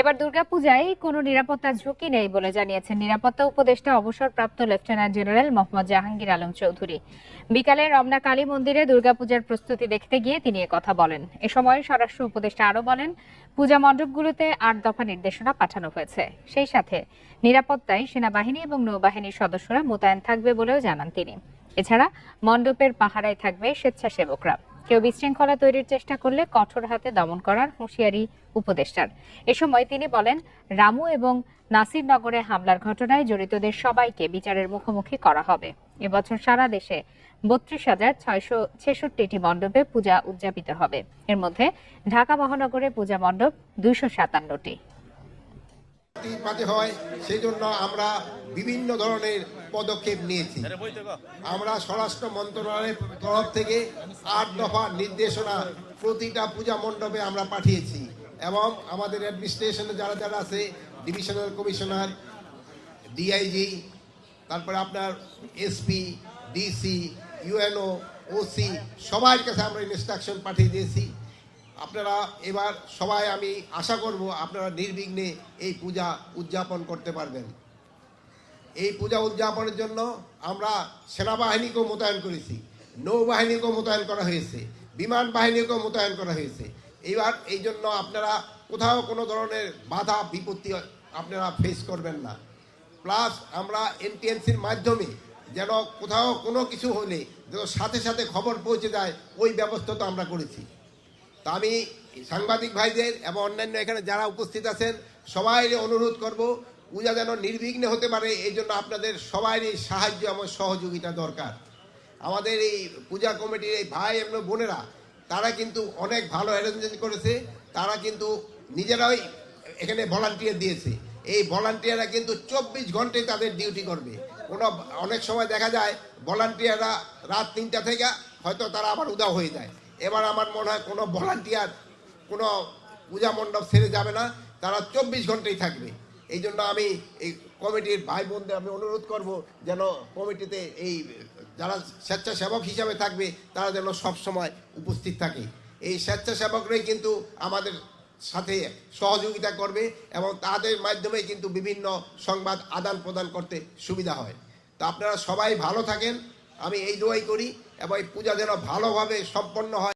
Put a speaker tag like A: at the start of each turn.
A: এবার দুর্গাপূজায় কোনো নিরাপত্তার ঝুঁকি নেই বলে জানিয়েছেন নিরাপত্তা উপদেষ্টা অবসরপ্রাপ্ত লেফটেন্যান্ট জেনারেল মোহাম্মদ জাহাঙ্গীর আলম চৌধুরী। বিকালে রমনা কালী মন্দিরে দুর্গাপূজার প্রস্তুতি দেখতে গিয়ে তিনি কথা বলেন। এ সময় স্বরাষ্ট্র উপদেষ্টা আরও বলেন, পূজা মণ্ডপগুলোতে আট দফা নির্দেশনা পাঠানো হয়েছে। সেই সাথে নিরাপত্তায় সেনাবাহিনী এবং নৌবাহিনীর সদস্যরা মোতায়েন থাকবে বলেও জানান তিনি। এছাড়া মণ্ডপের পাহারায় থাকবে স্বেচ্ছাসেবকরা। কেউ বিশৃঙ্খলা তৈরির চেষ্টা করলে কঠোর হাতে দমন করার হুঁশিয়ারি উপদেষ্টার। এ সময় তিনি বলেন, রামু এবং নাসিরনগরে হামলার ঘটনায় জড়িতদের সবাইকে বিচারের মুখোমুখি করা হবে। এবছর সারা দেশে বত্রিশ হাজার ছয়শো ছেষট্টিটি মণ্ডপে পূজা উদযাপিত হবে। এর মধ্যে ঢাকা মহানগরে পূজা মণ্ডপ দুইশো সাতান্নটি।
B: পাতে হয় সেই জন্য আমরা বিভিন্ন ধরনের পদক্ষেপ নিয়েছি। আমরা স্বরাষ্ট্র মন্ত্রণালয়ের তরফ থেকে আট দফা নির্দেশনা প্রতিটা পূজা মণ্ডপে আমরা পাঠিয়েছি এবং আমাদের অ্যাডমিনিস্ট্রেশনে যারা যারা আছে, ডিভিশনাল কমিশনার, ডিআইজি, তারপরে আপনার এসপি, ডিসি, ইউএনও, ওসি, সবার কাছে আমরা ইনস্ট্রাকশন পাঠিয়ে দিয়েছি। আপনারা এবার সবাই আমি আশা করব আপনারা নির্বিঘ্নে এই পূজা উদযাপন করতে পারবেন। এই পূজা উদযাপনের জন্য আমরা সেনাবাহিনীকেও মোতায়েন করেছি, নৌবাহিনীকেও মোতায়েন করা হয়েছে, বিমান বাহিনীকেও মোতায়েন করা হয়েছে। এবার এই জন্য আপনারা কোথাও কোনো ধরনের বাধা, বিপত্তি আপনারা ফেস করবেন না। প্লাস আমরা এনটিএনসির মাধ্যমে যেন কোথাও কোনো কিছু হলে, যেন সাথে সাথে খবর পৌঁছে যায়, ওই ব্যবস্থা তো আমরা করেছি। তা আমি সাংবাদিক ভাইদের এবং অন্যান্য এখানে যারা উপস্থিত আছেন সবাই অনুরোধ করব, পূজা যেন নির্বিঘ্নে হতে পারে, এই জন্য আপনাদের সবারই সাহায্য এবং সহযোগিতা দরকার। আমাদের এই পূজা কমিটির এই ভাই এবং বোনেরা, তারা কিন্তু অনেক ভালো অ্যারেঞ্জমেন্ট করেছে, তারা কিন্তু নিজেরাই এখানে ভলান্টিয়ার দিয়েছে। এই ভলান্টিয়াররা কিন্তু চব্বিশ ঘন্টায় তাদের ডিউটি করবে। কোনো অনেক সময় দেখা যায়, ভলান্টিয়াররা রাত তিনটা থেকে হয়তো তারা আবার উদাও হয়ে যায়। এবার আমার মনে হয় কোনো ভলান্টিয়ার, কোনো পূজা মণ্ডপ ছেড়ে যাবে না, তারা চব্বিশ ঘন্টাই থাকবে। এই জন্য আমি এই কমিটির ভাই বোনদের আমি অনুরোধ করব যেন কমিটিতে এই যারা স্বেচ্ছাসেবক হিসাবে থাকবে, তারা যেন সবসময় উপস্থিত থাকে। এই স্বেচ্ছাসেবকরাই কিন্তু আমাদের সাথে সহযোগিতা করবে এবং তাদের মাধ্যমে কিন্তু বিভিন্ন সংবাদ আদান প্রদান করতে সুবিধা হয়। তো আপনারা সবাই ভালো থাকেন আমি এই দোয়াই করি এবং এই পূজা যেন ভালোভাবে সম্পন্ন হয়।